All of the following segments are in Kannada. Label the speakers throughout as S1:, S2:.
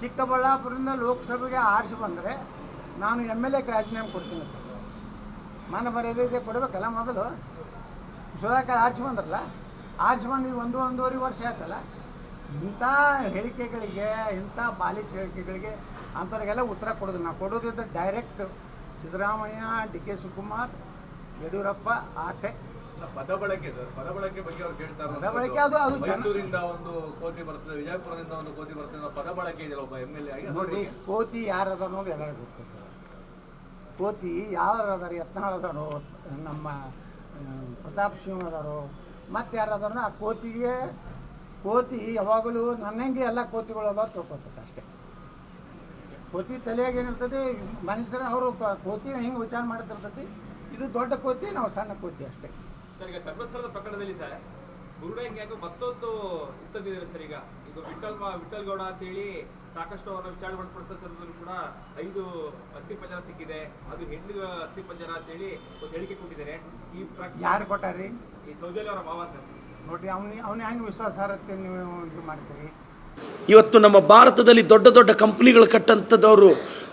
S1: ಚಿಕ್ಕಬಳ್ಳಾಪುರದಿಂದ ಲೋಕಸಭೆಗೆ ಆರಿಸಿ ಬಂದರೆ ನಾನು ಎಂ ಎಲ್ ಎಗೆ ರಾಜೀನಾಮೆ ಕೊಡ್ತೀನಿ ಮಾನ ಮರ್ಯಾದೆ ಕೊಡಬೇಕಲ್ಲ ಮೊದಲು. ಸುಧಾಕರ್ ಆರಿಸಿ ಬಂದ್ರಲ್ಲ? ಆರಿಸಿ ಬಂದು ಒಂದು, ಒಂದೂವರೆ ವರ್ಷ ಆಯ್ತಲ್ಲ? ಇಂಥ ಹೇಳಿಕೆಗಳಿಗೆ, ಇಂಥ ಪಾಲಿಸಿ ಹೇಳಿಕೆಗಳಿಗೆ ಅಂಥವ್ರಿಗೆಲ್ಲ ಉತ್ತರ ಕೊಡೋದು. ನಾವು ಕೊಡೋದಿದ್ರೆ direct Siddaramaiah, D K Shivakumar, Yediyurappa ಆಟೆ
S2: ಪದ ಬಳಕೆ ಸರ್ ಪದ ಬಳಕೆ ಬಗ್ಗೆ ಅವ್ರು ಕೇಳ್ತಾರೆ.
S1: ಪದ ಬಳಕೆ ಅದು- ಅದು ಜನ-
S2: ಮೈಸೂರಿಂದ ಒಂದು ಕೋತಿ ಬರ್ತದೆ ವಿಜಯಪುರದಿಂದ ಒಂದು ಕೋತಿ ಬರ್ತದೆ ಅನ್ನೋ ಪದ ಬಳಕೆ ಇದೆಯಲ್ಲ ಒಬ್ಬ ಎಂ ಎಲ್ ಎ ಆಗಿ
S1: ನೋಡಿ. ಕೋತಿ ಯಾರದ ಅನ್ನೋದು ಎಲ್ಲರಿಗೂ ಗೊತ್ತಿರ್ತದೆ ಕೋತಿ ಯಾರು ಅದಾರ ಯತ್ನಾಳ್ ಅದಾರೋ ನಮ್ಮ ಆ, ಪ್ರತಾಪ್ ಸಿಂಹ ಅದಾರೋ ಮತ್ತೆ ಯಾರು ಆ ಕೋತಿಗೆ ಕೋತಿ ಯಾವಾಗಲೂ ನನ್ನಂಗೆ ಎಲ್ಲ ಕೋತಿಗಳು ಅದಾವ ತಿಳ್ಕೊತದೆ ಅಷ್ಟೇ ಕೋತಿ ತಲೆಯಾಗ ಏನಿರ್ತದೆ ಮನುಷ್ಯರ ಅವರು ಕೋತಿ ಹೆಂಗೆ ವಿಚಾರ ಮಾಡ್ತಿರ್ತೈತಿ ಇದು ದೊಡ್ಡ ಕೋತಿ ನಾವು ಸಣ್ಣ ಕೋತಿ ಅಷ್ಟೇ
S3: ಸರ್ ಈಗ ಧರ್ಮಸ್ಥಳದ ಪ್ರಕರಣದಲ್ಲಿ ಸರ್ ಗುರುಡಂಗ್ ಯಾಕೋ ಮತ್ತೊಂದು ಇತ್ತಂದಿದ್ದಾರೆ ಸರ್ ಈಗ. ಈಗ ವಿಠಲ್ ವಿಠಲ್ ಗೌಡ ಅಂತೇಳಿ ಸಾಕಷ್ಟು ಅವರ ವಿಚಾರ ಮಾಡಿಕೊಳ್ಳೋ ಸಂದರ್ಭದಲ್ಲೂ ಕೂಡ ಐದು ಅಸ್ಥಿ ಪಂಜರ ಸಿಕ್ಕಿದೆ. ಅದು ಹೆಣ್ಣು ಅಸ್ಥಿ ಪಂಜರ ಅಂತೇಳಿ ಒಂದು ಹೇಳಿಕೆ ಕೊಟ್ಟಿದ್ದಾರೆ. ಈ
S1: ಯಾರು ಕೊಟ್ಟಾರಿ?
S3: ಈ ಸೌಜಲ್ಯ ಅವರ ಮಾವ ಸರ್.
S1: ನೋಡ್ರಿ ಅವನಿ ಅವನ ಹೆಂಗೆ ವಿಶ್ವಾಸಾರ್ಹತೆ ನೀವು ಇದು ಮಾಡ್ತೀರಿ?
S4: ಇವತ್ತು ನಮ್ಮ ಭಾರತದಲ್ಲಿ ದೊಡ್ಡ ದೊಡ್ಡ ಕಂಪ್ನಿಗಳು ಕಟ್ಟಂಥದ್ದವರು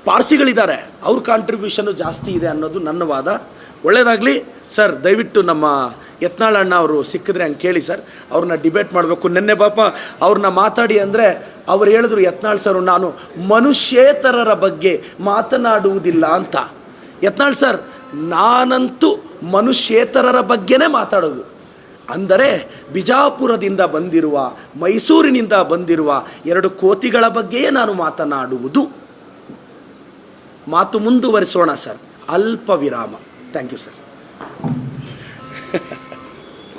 S4: ಪಾರ್ಸಿಗಳಿದ್ದಾರೆ. ಅವ್ರ ಕಾಂಟ್ರಿಬ್ಯೂಷನ್ ಜಾಸ್ತಿ ಇದೆ ಅನ್ನೋದು ನನ್ನ ವಾದ. ಒಳ್ಳೆಯದಾಗಲಿ ಸರ್, ದಯವಿಟ್ಟು ನಮ್ಮ ಯತ್ನಾಳ್ ಅಣ್ಣ ಅವರು ಸಿಕ್ಕಿದ್ರೆ ಹಂಗೆ ಕೇಳಿ ಸರ್. ಅವ್ರನ್ನ ಡಿಬೇಟ್ ಮಾಡಬೇಕು. ನಿನ್ನೆ ಪಾಪ ಅವ್ರನ್ನ ಮಾತಾಡಿ ಅಂದರೆ ಅವ್ರು ಹೇಳಿದ್ರು, ಯತ್ನಾಳ್ ಸರ್, ನಾನು ಮನುಷ್ಯೇತರರ ಬಗ್ಗೆ ಮಾತನಾಡುವುದಿಲ್ಲ ಅಂತ. ಯತ್ನಾಳ್ ಸರ್, ನಾನಂತೂ ಮನುಷ್ಯೇತರರ ಬಗ್ಗೆನೇ ಮಾತಾಡೋದು. ಅಂದರೆ ಬಿಜಾಪುರದಿಂದ ಬಂದಿರುವ, ಮೈಸೂರಿನಿಂದ ಬಂದಿರುವ ಎರಡು ಕೋತಿಗಳ ಬಗ್ಗೆಯೇ ನಾನು ಮಾತನಾಡುವುದು. ಮಾತು ಮುಂದುವರಿಸೋಣ ಸರ್. ಅಲ್ಪ ವಿರಾಮ Thank you, sir.